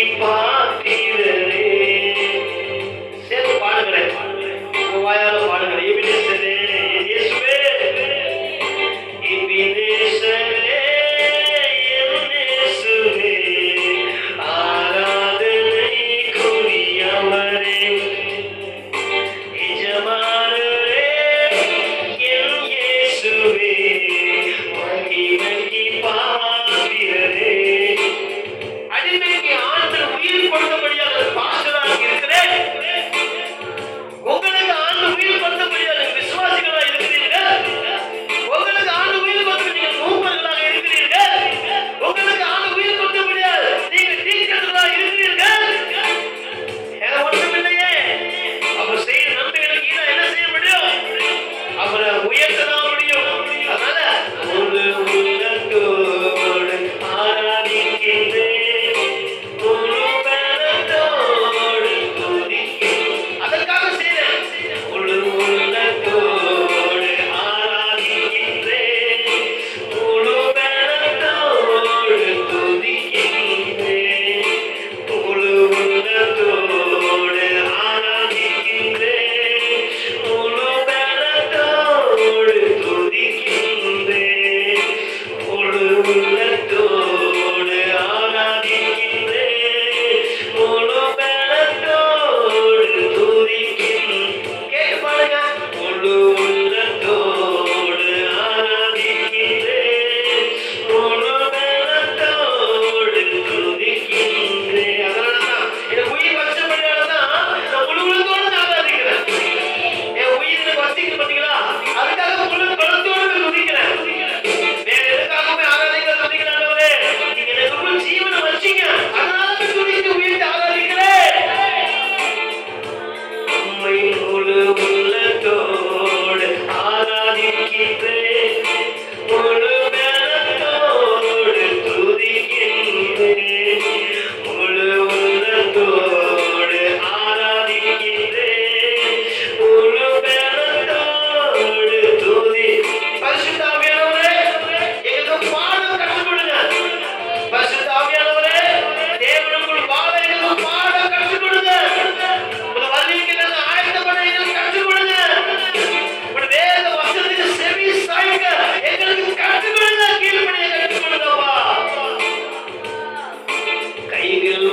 keep on. பெண்மைக்கு ஆண்கள் உயிர் கொடுக்கப்பட்ட Savior.